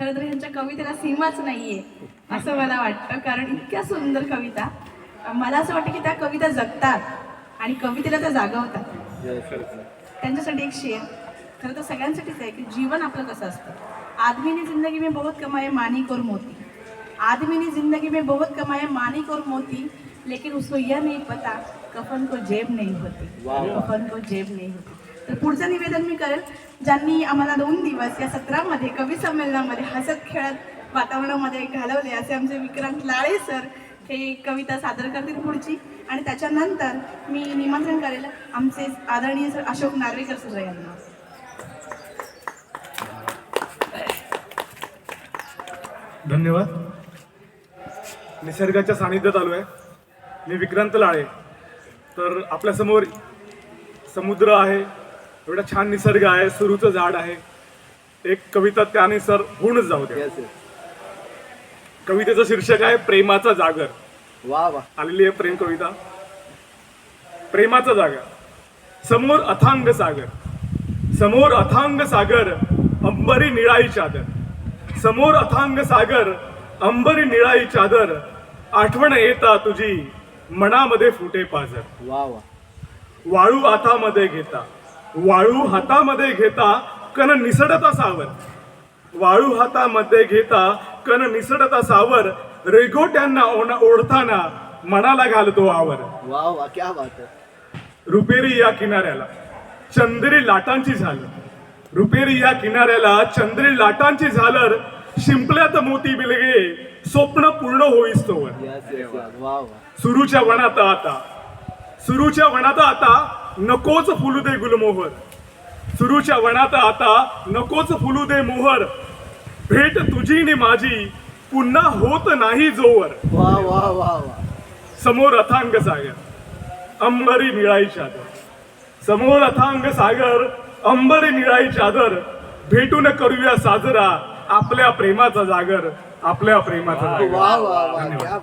खरं तर ह्यांच्या कवितेला सीमाच नाहीये असं मला वाटतं. कारण इतक्या सुंदर कविता. मला असं वाटतं की त्या कविता जगतात आणि कवितेला त्या जागवतात. त्यांच्यासाठी एक शेर. खरं तर सगळ्यांसाठीच आहे की जीवन आपलं कसं असतं. आदमी ने जिंदगी में बहुत कमाए मानिक और मोती. आदमी ने जिंदगी में बहुत कमाए मानिक और मोती लेकिन उसको यह नहीं पता कफन को जेब नहीं होती. कफन को जेब नहीं होती. तर पुढचं निवेदन मी करेल ज्यांनी आम्हाला दोन दिवस या सत्रामध्ये कवी संमेलनामध्ये हसत खेळत वातावरणामध्ये घालवले असे आमचे विक्रांत लाळे सर हे कविता सादर करतील पुढची. आणि त्याच्यानंतर मी निमंत्रण करेल आमचे आदरणीय सर अशोक नार्वेकर सर यांना. धन्यवाद. निसर्गाच्या सानिध्यात आलो आहे मी विक्रांत लाळे. तर आपल्यासमोर समुद्र आहे एवढा छान निसर्ग आहे सुरूचं झाड आहे. एक कविता त्याने सर होऊनच जाऊ द्या. कवितेचं शीर्षक आहे प्रेमाचा जागर. वा वा. आलेली आहे प्रेम कविता. प्रेमाचा जागर. समोर अथांग सागर. समोर अथांग सागर अंबरी निळाई चादर. समोर अथांग सागर अंबरी निळाई चादर. आठवण येता तुझी मनामध्ये फुटे पाझर. वा वा. वाळू हातामध्ये घेता. वाळू हातामध्ये घेता कन निसडता सावर वाळू हातामध्ये घेता कन निसडता सावर रेगोट्यांना ओढ- ओढताना मनाला घालतो आवर. वा वा क्या बात है. रुपेरी या किनाऱ्याला. चंद्री लाटांची झालर रुपेरी या किनाऱ्याला चंद्री लाटांची झालर. शिंपल्यात मोती बिलगे स्वप्न पूर्ण होईस तोवर. सुरूच्या वनात आता. सुरूच्या वनात आता नकोच फुलू दे गुलमोहर. सुरूच्या वनात आता नकोच फुलू दे मोहर. भेट तुझी नि माझी पुन्हा होत नाही जोवर. वा वा वा वा. समोर अथांग सागर अंबरी निळाई चादर. समोर अथांग सागर अंबरी निळाई चादर. भेटून करूया साजरा आपल्या प्रेमाचा जागर आपल्या प्रेमाचा जागर. वा वा